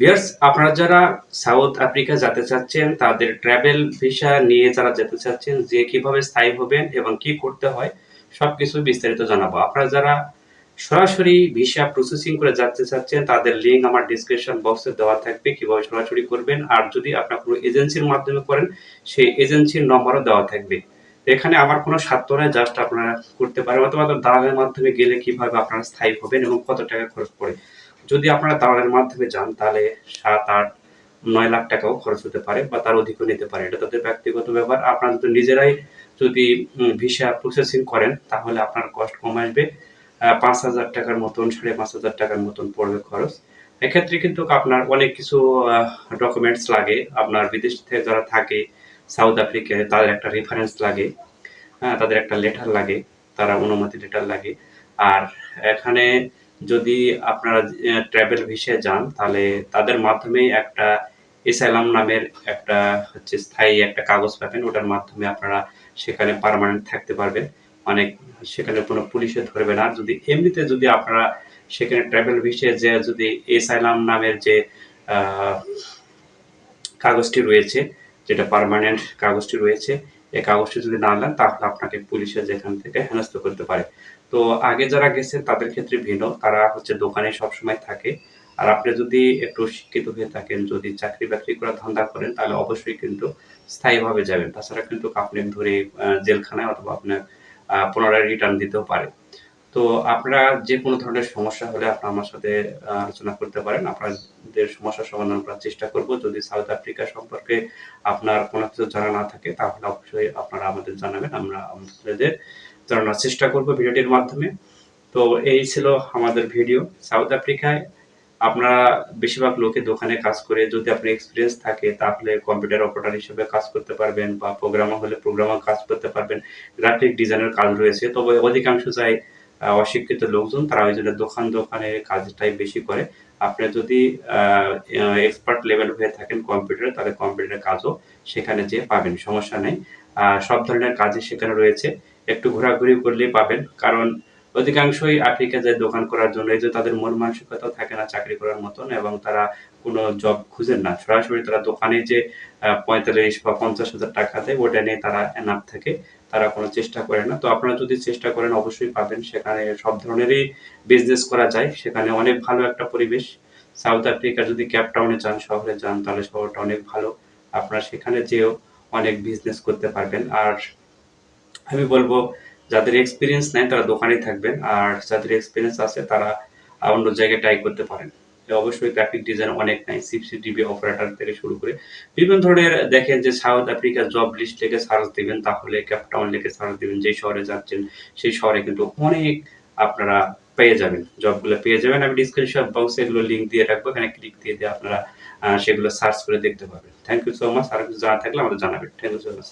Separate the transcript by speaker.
Speaker 1: Viewers আপনারা যারা south Africa যেতে চাচ্ছেন, তাদের ট্রাভেল ভিসা নিয়ে যারা যেতে চাচ্ছেন, যে কীভাবে স্থায়ী হবেন এবং কি করতে হয়, সবকিছু বিস্তারিত জানাব। আপনারা যারা সরাসরি ভিসা প্রসেসিং করে যেতে চাচ্ছেন, তাদের লিঙ্ক আমার ডিসক্রিপশন বক্সে দেওয়া থাকবে, কীভাবে সরাসরি করবেন। আর যদি আপনার কোনো এজেন্সির মাধ্যমে করেন, সেই এজেন্সির নম্বরও দেওয়া থাকবে। এখানে আমার কোনো স্বার্থ নয় জাস্ট আপনারা করতে পারেন, অথবা দালালের মাধ্যমে গেলে কীভাবে আপনারা স্থায়ী হবেন এবং কত টাকা খরচ পড়ে। যদি আপনারা দালালের মাধ্যমে যান, তাহলে সাত, আট, নয় লাখ টাকাও খরচ হতে পারে বা তার অধিকও নিতে পারে। এটা তাদের ব্যক্তিগত ব্যাপার। আপনারা যদি নিজেরাই যদি ভিসা প্রসেসিং করেন, তাহলে আপনার কষ্ট কম আসবে। পাঁচ হাজার টাকার মতন, সাড়ে পাঁচ হাজার টাকার মতন পড়বে খরচ। এক্ষেত্রে কিন্তু আপনার অনেক কিছু ডকুমেন্টস লাগে। আপনার বিদেশ থেকে যারা থাকে সাউথ আফ্রিকায় তাদের একটা রেফারেন্স লাগে। তাদের একটা লেটার লাগে। তারা অনুমতি লেটার লাগে। আর এখানে যদি আপনারা ট্রাভেল ভিসায় যান, তাহলে তাদের মাধ্যমে একটা এসাইলাম নামের একটা হচ্ছে স্থায়ী একটা কাগজ পাবেন। ওটার মাধ্যমে আপনারা সেখানে পার্মানেন্ট থাকতে পারবেন। অনেক সেখানে কোনো পুলিশে ধরবে না। যদি এমনিতে যদি আপনারা সেখানে ট্রাভেল ভিসায় যে যদি এসাইলাম নামের যে কাগজটি রয়েছে, যেটা পার্মানেন্ট কাগজটি রয়েছে এই কাগজটি যদি না নেন, তাহলে আপনাকে পুলিশে যেখান থেকে হেনস্থ করতে পারে। তো আগে যারা গেছেন তাদের ক্ষেত্রে ভিন্ন। তারা হচ্ছে দোকানে সবসময় থাকে। আর আপনি যদি একটু শিক্ষিত হয়ে থাকেন, যদি চাকরি বাকরি করার ধান্দা করেন, তাহলে অবশ্যই কিন্তু স্থায়ীভাবে যাবেন। তাছাড়া কিন্তু আপনি ধরে জেলখানায় অথবা আপনার পুনরায় রিটার্ন দিতেও পারে তো আপনারা যে কোনো ধরনের সমস্যা হলে আপনারা আমার সাথে আলোচনা করতে পারেন। আপনাদের সমস্যার সমাধান করার চেষ্টা করব। যদি সাউথ আফ্রিকা সম্পর্কে আপনার কোনো কিছু জানা না থাকে তাহলে অবশ্যই আপনারা আমাদের জানাবেন। আমরা আপনাদের জানানোর চেষ্টা করব ভিডিওটির মাধ্যমে। তো এই ছিল আমাদের ভিডিও। সাউথ আফ্রিকায় আপনারা বেশিরভাগ লোকে দোকানে কাজ করে। যদি আপনার এক্সপিরিয়েন্স থাকে তাহলে কম্পিউটার অপারেটর হিসেবে কাজ করতে পারবেন বা প্রোগ্রামার হলে প্রোগ্রামার কাজ করতে পারবেন। গ্রাফিক ডিজাইনের কাজ রয়েছে। তবে অধিকাংশ আহ, অশিক্ষিত লোকজন, তারা ওই জন্য দোকান দোকানে কাজটাই বেশি করে। আপনি যদি এক্সপার্ট লেভেল হয়ে থাকেন কম্পিউটারে তাহলে কম্পিউটারের কাজও সেখানে যেয়ে পাবেন, সমস্যা নেই। সব ধরনের কাজই সেখানে রয়েছে। একটু ঘোরাঘুরি করলেই পাবেন, কারণ অধিকাংশই আফ্রিকা যায় দোকান করার জন্য, এই যে তাদের মন মানসিকতা থাকে না চাকরি করার মতন, এবং তারা কোনো জব খুঁজেন না। সরাসরি তারা দোকানে যে পঁয়তাল্লিশ বা পঞ্চাশ হাজার টাকা দেয় ওটা নিয়ে তারা এনাফ থাকে, তারা কোনো চেষ্টা করে না। তো আপনারা যদি চেষ্টা করেন, অবশ্যই পাবেন। সেখানে সব ধরনেরই বিজনেস করা যায়। সেখানে অনেক ভালো একটা পরিবেশ। সাউথ আফ্রিকা যদি ক্যাপ টাউনে যান, শহরে যান, তাহলে শহরটা অনেক ভালো। আপনারা সেখানে যেও অনেক বিজনেস করতে পারবেন। আর আমি বলব যাদের এক্সপিরিয়েন্স নাই, তারা দোকানেই থাকবেন। আর যাদের এক্সপিরিয়েন্স আছে, তারা অন্য জায়গায় ট্রাই করতে পারেন। অবশ্যই গ্রাফিক ডিজাইন অনেক নাই সিপসি ডিবি অপারেটর থেকে শুরু করে বিভিন্ন ধরনের দেখেন যে সাউথ আফ্রিকা জব লিস্ট লিখে সার্চ দিবেন, তাহলে ক্যাপটাউন লিখে সার্চ দিবেন, যেই শহরে যাচ্ছেন, সেই শহরে কিন্তু অনেক আপনারা পেয়ে যাবেন। জবগুলো পেয়ে যাবেন। আমি ডিসক্রিপশন বক্সে এগুলো লিঙ্ক দিয়ে রাখব। এখানে ক্লিক দিয়ে দিয়ে আপনারা সেগুলো সার্চ করে দেখতে পাবেন থ্যাংক ইউ সো মাচ আর কিছু জানা থাকলে আমাদের জানাবেন। Thank you so much